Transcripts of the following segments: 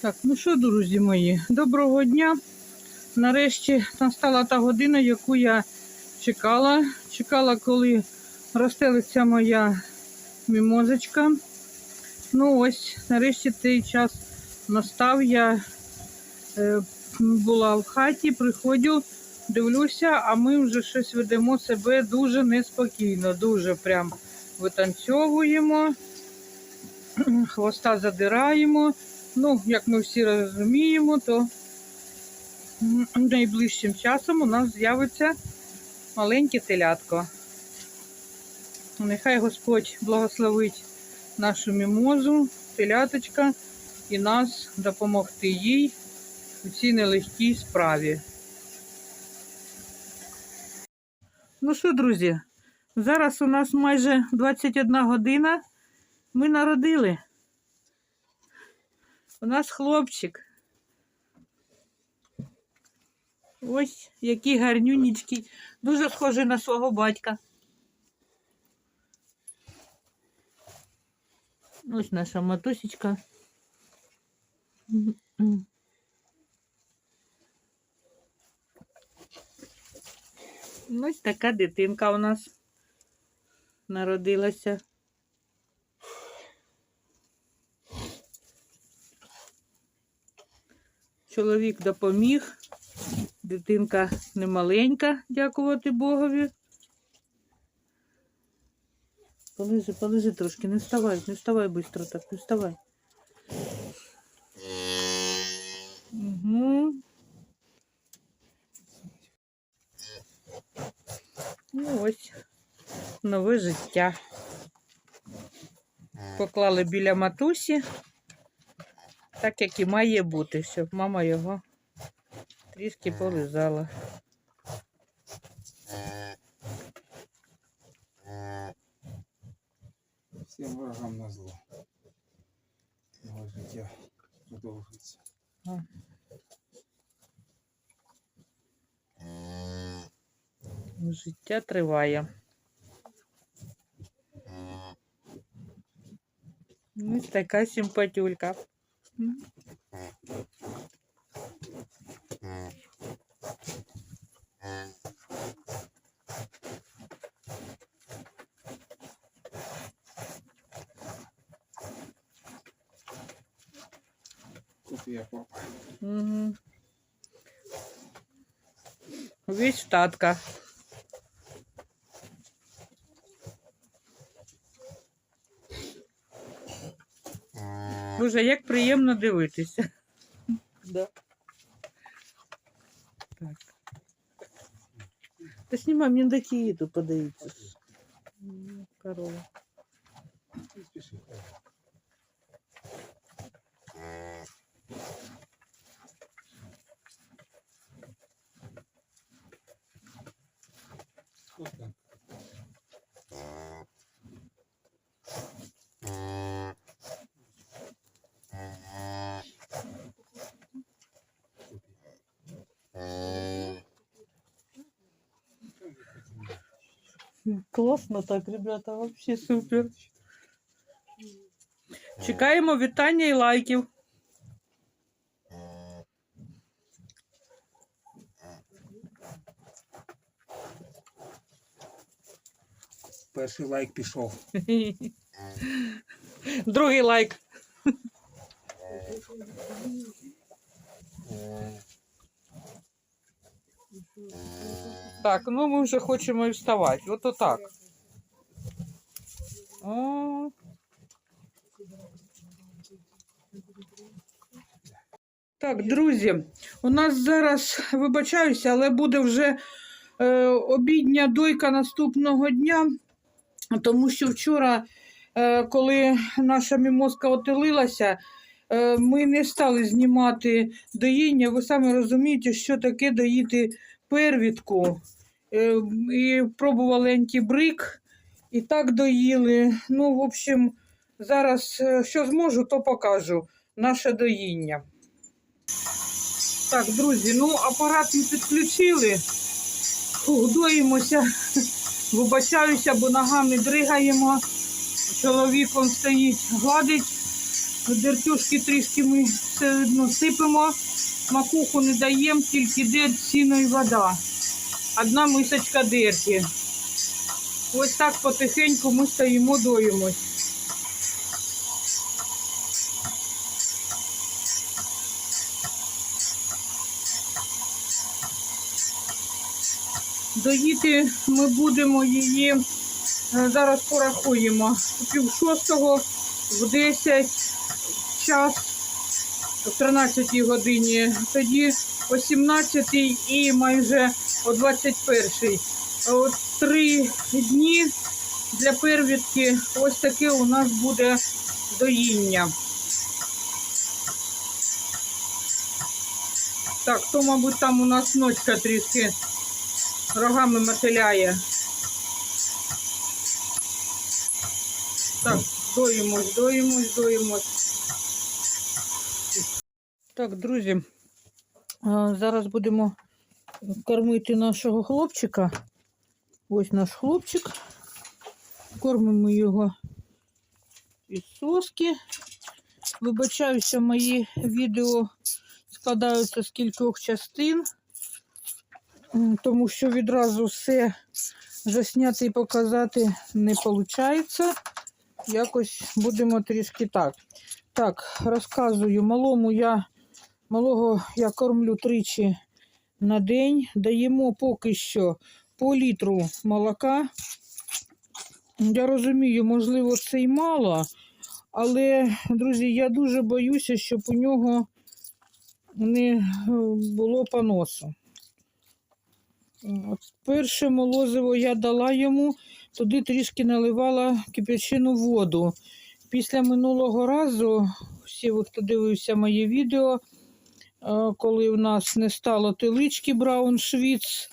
Так, ну що, друзі мої, доброго дня. Нарешті настала та година, яку я чекала. Чекала, коли розстелиться моя мімозочка. Ну ось, нарешті цей час настав. Я е, була в хаті, приходжу, дивлюся, а ми вже щось ведемо себе дуже неспокійно, дуже прям витанцьовуємо, хвоста задираємо. Ну, як ми всі розуміємо, то найближчим часом у нас з'явиться маленьке телятко. Нехай Господь благословить нашу мімозу, теляточка, і нас допомогти їй у цій нелегкій справі. Ну що, друзі, зараз у нас майже 21 година. Ми народили. У нас хлопчик. Ось який гарнюнічкий. Дуже схожий на свого батька. Ось наша матусечка. Ось така дитинка у нас народилася. Чоловік допоміг. Дитинка немаленька, дякувати Богові. Полежи, полежи трошки, не вставай, не вставай швидко так, не вставай. Угу. Ну ось, нове життя. Поклали біля матусі, так як і має бути, щоб мама його трішки полизала. Всім ворогам на зло. Його життя продовжується. А. Життя триває. Ось така симпатюлька. М. Копія папа. Угу. Весь в Боже, як приємно дивитися. Да. Так. Та знімай, мені до Киїду подаються. М, Корова. Не Класно так, ребята, вообще супер. Чекаємо вітання і лайків. Перший лайк пішов. Другий лайк. Так, ну ми вже хочемо і вставати. От отак. О. Так, друзі, у нас зараз, вибачаюся, але буде вже е, обідня дойка наступного дня, тому що вчора, е, коли наша мімозка отелилася, е, ми не стали знімати доїння. Ви самі розумієте, що таке доїти первідку. Е, і пробували антибрик, і так доїли. Ну, в общем, зараз е, що зможу, то покажу наше доїння. Так, друзі, ну апарат ми підключили. Фух, доїмося. Вибачаюся, бо ногами дригаємо. Чоловік стоїть, гладить Дертюшки трішки ми все одно сипемо, макуху не даємо, тільки дерть, сіно і вода. Одна мисочка дерті. Ось так потихеньку ми стоїмо, доїмось. Доїти ми будемо її, е, зараз порахуємо, пів шостого, в 10 час, в 13 годині, тоді о 17 і майже о 21. От три дні для первідки ось таке у нас буде доїння. Так, то, мабуть, там у нас ночка трішки рогами мотиляє. Так, доїмось, доїмось, доїмось. Так, друзі, зараз будемо кормити нашого хлопчика. Ось наш хлопчик. Кормимо його із соски. Вибачаюся, мої відео складаються з кількох частин, тому що відразу все засняти і показати не виходить. Якось будемо трішки так. Так, розказую, малому я малого я кормлю тричі на день. Даємо поки що по літру молока. Я розумію, можливо, це й мало, але, друзі, я дуже боюся, щоб у нього не е, було поносу. Перше молозиво я дала йому, туди трішки наливала кип'ячену воду. Після минулого разу, всі, хто дивився моє відео, коли в нас не стало телички Брауншвіц,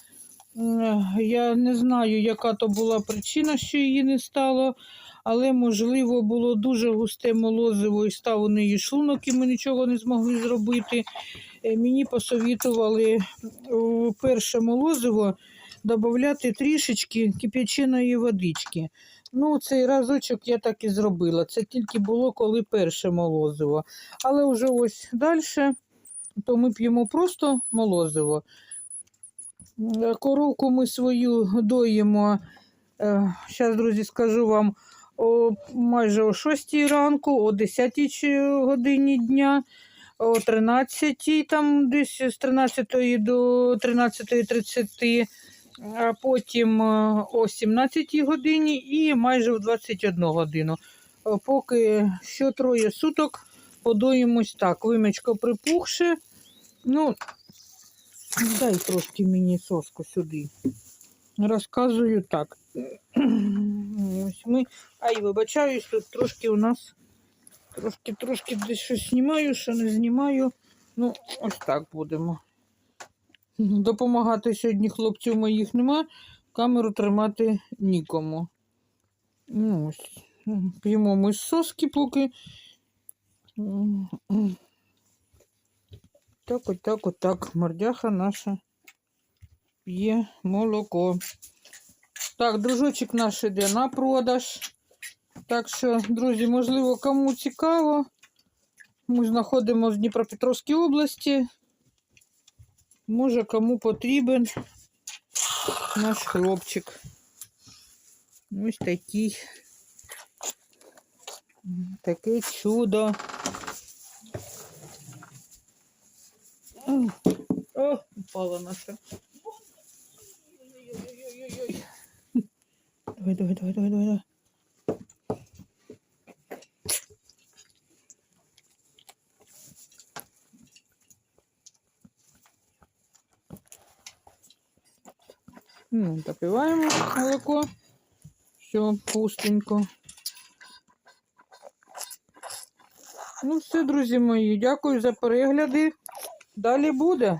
е, я не знаю, яка то була причина, що її не стало, але, можливо, було дуже густе молозиво і став у неї шлунок, і ми нічого не змогли зробити. Е, Мені посовітували у перше молозиво додати трішечки кип'яченої водички. Ну, цей разочок я так і зробила. Це тільки було коли перше молозиво. Але вже ось далі, то ми п'ємо просто молозиво. Е, Коровку ми свою доїмо. Зараз, друзі, скажу вам о, майже о 6 ранку, о 10 чи- годині дня, о 13, там десь з 13 до 13.30, а потім е, о 17 годині і майже в 21 годину. Е, Поки що троє суток подоїмось так. Вимечко припухше. Ну, дай трошки мені соску сюди. Розказую так. Ось ми. Ай, вибачаюсь, тут трошки у нас трошки, трошки десь щось знімаю, що не знімаю. Ну, ось так будемо. Допомагати сьогодні хлопців моїх нема, камеру тримати нікому. Ну, ось. П'ємо ми з соски поки. Так, от так, от так. Мордяха наша п'є молоко. Так, дружочок наш іде на продаж. Так що, друзі, можливо, кому цікаво. Ми знаходимося в Дніпропетровській області. Може, кому потрібен наш хлопчик. Ось такий. Таке чудо. О, О, упала наша. Давай, давай, давай, давай, давай. Ну, допиваємо молоко. Все, пустенько. Ну, все, друзі мої, дякую за перегляди. Далі буде.